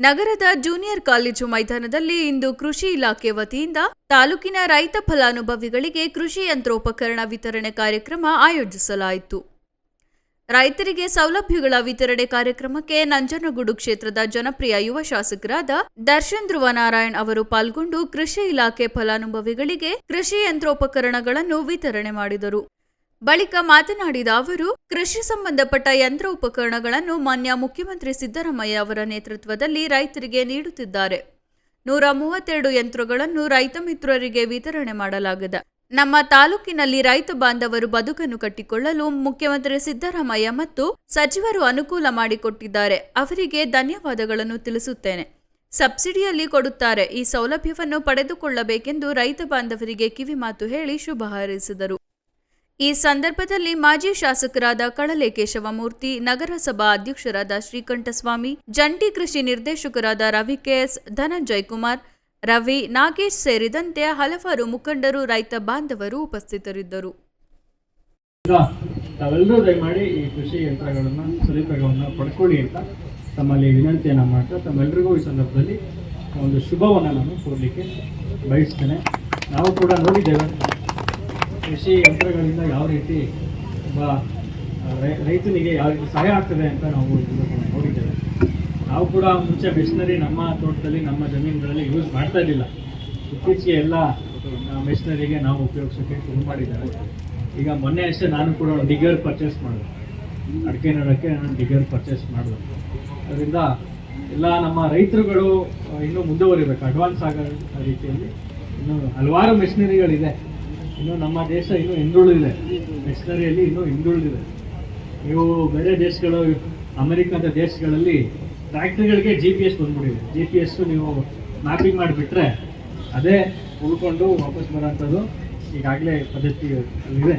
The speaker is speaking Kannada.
ನಗರದ ಜೂನಿಯರ್ ಕಾಲೇಜು ಮೈದಾನದಲ್ಲಿ ಇಂದು ಕೃಷಿ ಇಲಾಖೆ ವತಿಯಿಂದ ತಾಲೂಕಿನ ರೈತ ಫಲಾನುಭವಿಗಳಿಗೆ ಕೃಷಿ ಯಂತ್ರೋಪಕರಣ ವಿತರಣೆ ಕಾರ್ಯಕ್ರಮ ಆಯೋಜಿಸಲಾಯಿತು. ರೈತರಿಗೆ ಸೌಲಭ್ಯಗಳ ವಿತರಣೆ ಕಾರ್ಯಕ್ರಮಕ್ಕೆ ನಂಜನಗೂಡು ಕ್ಷೇತ್ರದ ಜನಪ್ರಿಯ ಯುವ ಶಾಸಕರಾದ ದರ್ಶನ್ ಧ್ರುವನಾರಾಯಣ್ ಅವರು ಪಾಲ್ಗೊಂಡು ಕೃಷಿ ಇಲಾಖೆ ಫಲಾನುಭವಿಗಳಿಗೆ ಕೃಷಿ ಯಂತ್ರೋಪಕರಣಗಳನ್ನು ವಿತರಣೆ ಮಾಡಿದರು. ಬಳಿಕ ಮಾತನಾಡಿದ ಅವರು, ಕೃಷಿ ಸಂಬಂಧಪಟ್ಟ ಯಂತ್ರ ಉಪಕರಣಗಳನ್ನು ಮಾನ್ಯ ಮುಖ್ಯಮಂತ್ರಿ ಸಿದ್ದರಾಮಯ್ಯ ಅವರ ನೇತೃತ್ವದಲ್ಲಿ ರೈತರಿಗೆ ನೀಡುತ್ತಿದ್ದಾರೆ. ನೂರ ಮೂವತ್ತೆರಡು ಯಂತ್ರಗಳನ್ನು ರೈತ ಮಿತ್ರರಿಗೆ ವಿತರಣೆ ಮಾಡಲಾಗಿದೆ. ನಮ್ಮ ತಾಲೂಕಿನಲ್ಲಿ ರೈತ ಬಾಂಧವರು ಬದುಕನ್ನು ಕಟ್ಟಿಕೊಳ್ಳಲು ಮುಖ್ಯಮಂತ್ರಿ ಸಿದ್ದರಾಮಯ್ಯ ಮತ್ತು ಸಚಿವರು ಅನುಕೂಲ ಮಾಡಿಕೊಟ್ಟಿದ್ದಾರೆ. ಅವರಿಗೆ ಧನ್ಯವಾದಗಳನ್ನು ತಿಳಿಸುತ್ತೇನೆ. ಸಬ್ಸಿಡಿಯಲ್ಲಿ ಕೊಡುತ್ತಾರೆ. ಈ ಸೌಲಭ್ಯವನ್ನು ಪಡೆದುಕೊಳ್ಳಬೇಕೆಂದು ರೈತ ಬಾಂಧವರಿಗೆ ಕಿವಿಮಾತು ಹೇಳಿ ಶುಭ ಹಾರೈಸಿದರು. ಈ ಸಂದರ್ಭದಲ್ಲಿ ಮಾಜಿ ಶಾಸಕರಾದ ಕಳಲೆ ಕೇಶವಮೂರ್ತಿ ನಗರಸಭಾ ಅಧ್ಯಕ್ಷರಾದ ಶ್ರೀಕಂಠಸ್ವಾಮಿ, ಜಂಟಿ ಕೃಷಿ ನಿರ್ದೇಶಕರಾದ ರವಿ ಕೆಎಸ್ ಧನಂಜಯ್ ಕುಮಾರ್ ರವಿ ನಾಗೇಶ್ ಸೇರಿದಂತೆ ಹಲವಾರು ಮುಖಂಡರು, ರೈತ ಬಾಂಧವರು ಉಪಸ್ಥಿತರಿದ್ದರು. ತಾವೆಲ್ಲರೂ ದಯಮಾಡಿ ಈ ಕೃಷಿ ಯಂತ್ರಗಳನ್ನು ಸದುಪಯೋಗವನ್ನು ಪಡ್ಕೊಳ್ಳಿ ಅಂತ ತಮ್ಮಲ್ಲಿ ವಿನಂತಿಯನ್ನು ಮಾಡ್ತಾ ತಮ್ಮೆಲ್ಲರಿಗೂ ಈ ಸಂದರ್ಭದಲ್ಲಿ ಒಂದು ಶುಭವನ್ನು ನಾನು ಕೋರಲಿಕ್ಕೆ ಬಯಸ್ತೇನೆ. ನಾವು ಕೂಡ ನೋಡಿದ್ದೇವೆ. ಕೃಷಿ ಯಂತ್ರಗಳಿಂದ ಯಾವ ರೀತಿ ಒಬ್ಬ ರೈತನಿಗೆ ಯಾವ ರೀತಿ ಸಹಾಯ ಆಗ್ತದೆ ಅಂತ ನಾವು ನೋಡಿದ್ದೇವೆ. ನಾವು ಕೂಡ ಮುಂಚೆ ಮೆಷಿನರಿ ನಮ್ಮ ತೋಟದಲ್ಲಿ, ನಮ್ಮ ಜಮೀನುಗಳಲ್ಲಿ ಯೂಸ್ ಮಾಡ್ತಾ ಇರಲಿಲ್ಲ ಇತ್ತೀಚೆಗೆ ಎಲ್ಲ ಮೆಷಿನರಿಗೆ ನಾವು ಉಪಯೋಗಿಸೋಕ್ಕೆ ಶುರು ಮಾಡಿದ್ದಾರೆ. ಈಗ ಮೊನ್ನೆ ಅಷ್ಟೇ ನಾನು ಕೂಡ ಒಂದು ಡಿಗರ್ ಪರ್ಚೇಸ್ ಮಾಡಿದೆ. ಅಡಿಕೆ ನೋಡೋಕ್ಕೆ ನಾನು ಡಿಗರ್ ಪರ್ಚೇಸ್ ಮಾಡಿದೆ. ಅದರಿಂದ ಎಲ್ಲ ನಮ್ಮ ರೈತರುಗಳು ಇನ್ನೂ ಮುಂದುವರಿಬೇಕು. ಅಡ್ವಾನ್ಸ್ ಆಗೋ ರೀತಿಯಲ್ಲಿ ಇನ್ನೂ ಹಲವಾರು ಮೆಷಿನರಿಗಳಿದೆ. ಇನ್ನು ನಮ್ಮ ದೇಶ ಇನ್ನೂ ಹಿಂದುಳಿದಿದೆ. ಮಿಷನರಿಯಲ್ಲಿ ಇನ್ನೂ ಹಿಂದುಳಿದಿದೆ. ನೀವು ಬೇರೆ ದೇಶಗಳು, ಅಮೆರಿಕದ ದೇಶಗಳಲ್ಲಿ ಟ್ರ್ಯಾಕ್ಟ್ರಿಗಳಿಗೆ ಜಿ ಪಿ ಎಸ್ ಬಂದ್ಬಿಟ್ಟಿದೆ. ಜಿ ಪಿ ಎಸ್ಸು ನೀವು ಮ್ಯಾಪಿಂಗ್ ಮಾಡಿಬಿಟ್ರೆ ಅದೇ ಉಳ್ಕೊಂಡು ವಾಪಸ್ ಬರೋಂಥದ್ದು ಈಗಾಗಲೇ ಪದ್ಧತಿ ಅಲ್ಲಿದೆ